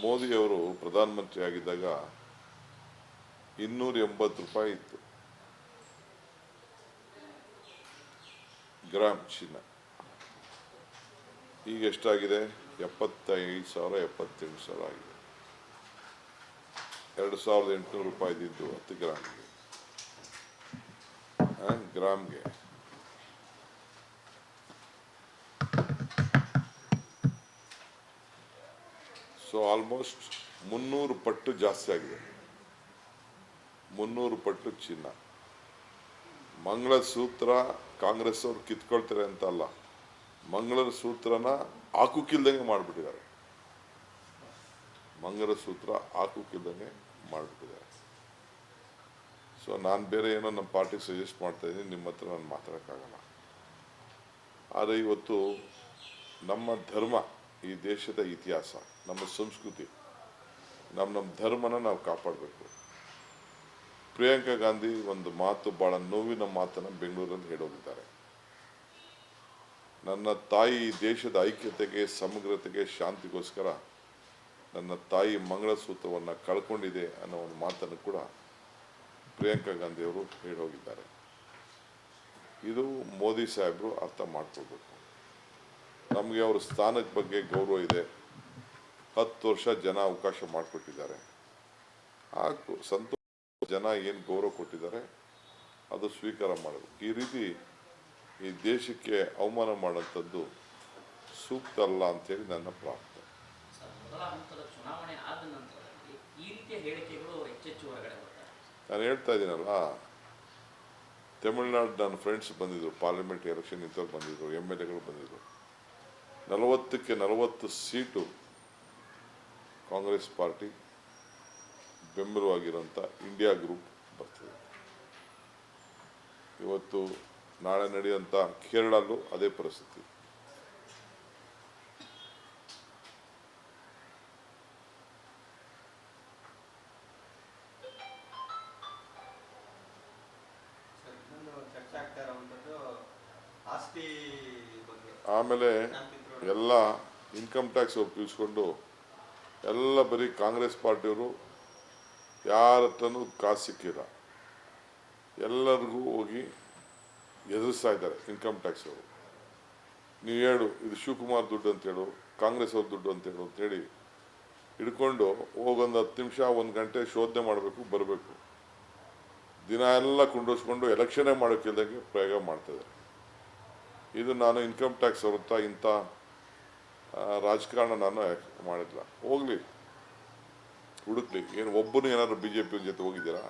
ಮೋದಿಯವರು ಪ್ರಧಾನಮಂತ್ರಿ ಆಗಿದ್ದಾಗ ಇನ್ನೂರ ಎಂಬತ್ತು ರೂಪಾಯಿ ಇತ್ತು. ಗ್ರಾಮ್ ಚಿನ್ನ. ಈಗ ಎಷ್ಟಾಗಿದೆ? ಎಪ್ಪತ್ತೈದು ಸಾವಿರ, ಎಪ್ಪತ್ತೆಂಟು ಸಾವಿರ ಆಗಿದೆ. ಎರಡು ಸಾವಿರದ ಎಂಟುನೂರು ರೂಪಾಯಿ ಇದ್ದಿದ್ದು ಹತ್ತು ಗ್ರಾಮ್ಗೆ. ಗ್ರಾಮ್ಗೆ. ಸೊ ಆಲ್ಮೋಸ್ಟ್ ಮುನ್ನೂರು ಪಟ್ಟು ಜಾಸ್ತಿ ಆಗಿದೆ. ಮುನ್ನೂರು ಪಟ್ಟು ಚಿನ್ನ. ಮಂಗಳಸೂತ್ರ ಕಾಂಗ್ರೆಸ್ ಅವರು ಕಿತ್ಕೊಳ್ತಾರೆ ಅಂತ ಅಲ್ಲ, ಮಂಗಳಸೂತ್ರನ ಹಾಕುಕಿಲ್ದಂಗೆ ಮಾಡಿಬಿಟ್ಟಿದ್ದಾರೆ. ಮಂಗಳಸೂತ್ರ ಹಾಕುಕಿಲ್ದಂಗೆ ಮಾಡಿಬಿಟ್ಟಿದ್ದಾರೆ. ಸೊ ನಾನು ಬೇರೆ ಏನೋ ನಮ್ಮ ಪಾರ್ಟಿಗೆ ಸಜೆಸ್ಟ್ ಮಾಡ್ತಾ ಇದ್ದೀನಿ, ನಿಮ್ಮ ಹತ್ರ ನಾನು ಮಾತಾಡೋಕ್ಕಾಗಲ್ಲ. ಆದರೆ ಇವತ್ತು ನಮ್ಮ ಧರ್ಮ ಈ ದೇಶದ ಇತಿಹಾಸ, ನಮ್ಮ ಸಂಸ್ಕೃತಿ, ನಮ್ಮ ನಮ್ಮ ಧರ್ಮನ ನಾವು ಕಾಪಾಡಬೇಕು. ಪ್ರಿಯಾಂಕಾ ಗಾಂಧಿ ಒಂದು ಮಾತು, ಬಹಳ ನೋವಿನ ಮಾತನ್ನು ಬೆಂಗಳೂರಲ್ಲಿ ಹೇಳೋಗಿದ್ದಾರೆ ನನ್ನ ತಾಯಿ ದೇಶದ ಐಕ್ಯತೆಗೆ, ಸಮಗ್ರತೆಗೆ, ಶಾಂತಿಗೋಸ್ಕರ ನನ್ನ ತಾಯಿ ಮಂಗಳಸೂತ್ರವನ್ನು ಕಳ್ಕೊಂಡಿದೆ ಅನ್ನೋ ಒಂದು ಮಾತನ್ನು ಕೂಡ ಪ್ರಿಯಾಂಕಾ ಗಾಂಧಿಯವರು ಹೇಳೋಗಿದ್ದಾರೆ. ಇದು ಮೋದಿ ಸಾಹೇಬರು ಅರ್ಥ ಮಾಡ್ಕೊಳ್ಬೇಕು. ನಮಗೆ ಅವ್ರ ಸ್ಥಾನದ ಬಗ್ಗೆ ಗೌರವ ಇದೆ. ಹತ್ತು ವರ್ಷ ಜನ ಅವಕಾಶ ಮಾಡಿಕೊಟ್ಟಿದ್ದಾರೆ. ಆ ಸಂತೋಷ ಜನ ಏನು ಗೌರವ ಕೊಟ್ಟಿದ್ದಾರೆ ಅದು ಸ್ವೀಕಾರ ಮಾಡಬೇಕು ಈ ರೀತಿ ಈ ದೇಶಕ್ಕೆ ಅವಮಾನ ಮಾಡೋಂಥದ್ದು ಸೂಕ್ತ ಅಲ್ಲ ಅಂತೇಳಿ ನನ್ನ ಪ್ರಾಪ್ತ ನಾನು ಹೇಳ್ತಾ ಇದ್ದೀನಲ್ಲ ತಮಿಳ್ನಾಡು ನನ್ನ ಫ್ರೆಂಡ್ಸ್ ಬಂದಿದ್ರು ಪಾರ್ಲಿಮೆಂಟ್ ಎಲೆಕ್ಷನ್ ಇಂಥವ್ರು ಬಂದಿದ್ರು ಎಂ ಎಲ್ ಎಗಳು ಬಂದಿದ್ರು. ನಲವತ್ತಕ್ಕೆ ನಲವತ್ತು ಸೀಟು ಕಾಂಗ್ರೆಸ್ ಪಾರ್ಟಿ ಬೆಂಬಲವಾಗಿರುವಂಥ ಇಂಡಿಯಾ ಗ್ರೂಪ್ ಬರ್ತದೆ. ಇವತ್ತು ನಾಳೆ ನಡೆಯುವಂಥ ಕೇರಳಲ್ಲೂ ಅದೇ ಪರಿಸ್ಥಿತಿ. ಆಮೇಲೆ ಎಲ್ಲ ಇನ್ಕಮ್ ಟ್ಯಾಕ್ಸ್ ಒಪ್ಪಿಸ್ಕೊಂಡು ಎಲ್ಲ ಬರೀ ಕಾಂಗ್ರೆಸ್ ಪಾರ್ಟಿಯವರು ಯಾರ ಹತ್ರನೂ ಕಾಸು ಸಿಕ್ಕಿಲ್ಲ. ಎಲ್ಲರಿಗೂ ಹೋಗಿ ಎದುರಿಸ್ತಾ ಇದ್ದಾರೆ ಇನ್ಕಮ್ ಟ್ಯಾಕ್ಸ್ ಅವರು. ನೀವು ಹೇಳು, ಇದು ಶಿವಕುಮಾರ್ ದುಡ್ಡು ಅಂತ ಹೇಳು, ಕಾಂಗ್ರೆಸ್ ಅವ್ರ ದುಡ್ಡು ಅಂತ ಹೇಳು ಅಂತೇಳಿ ಹಿಡ್ಕೊಂಡು ಹೋಗೊಂದು ಹತ್ತು ನಿಮಿಷ, ಒಂದು ಗಂಟೆ ಶೋಧನೆ ಮಾಡಬೇಕು, ಬರಬೇಕು. ದಿನ ಎಲ್ಲ ಕುಂಡಿಸ್ಕೊಂಡು ಎಲೆಕ್ಷನ್ನೇ ಮಾಡೋಕ್ಕಿಲ್ದಂಗೆ ಪ್ರಯೋಗ ಮಾಡ್ತಿದ್ದಾರೆ ಇದು ನಾನು ಇನ್ಕಮ್ ಟ್ಯಾಕ್ಸ್ ಅವ್ರ ಇಂಥ ರಾಜಕಾರಣ ನಾನು ಮಾಡಿಲ್ಲ ಹೋಗ್ಲಿ ಹುಡುಕ್ಲಿ. ಏನು ಒಬ್ಬನು ಏನಾದ್ರು ಬಿ ಜೆ ಪಿ ಜೊತೆ ಹೋಗಿದ್ದೀರಾ?